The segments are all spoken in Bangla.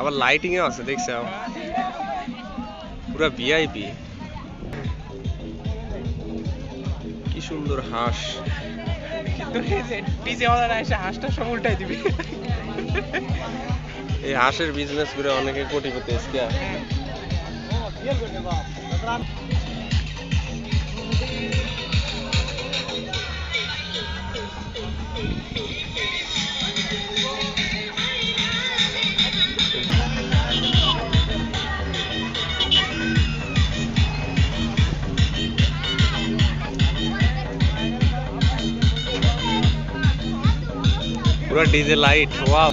আবার লাইটিং এও আছে, দেখছ পুরা ভিআইপি কি সুন্দর হাঁস। হাঁসটা সব উল্টাই দিবে এই হাঁসের বিজনেস করে অনেকে কোটিপতি আজকে। पूरा डीजे लाइट वाह।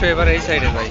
আসো এবার এই সাইডে ভাই।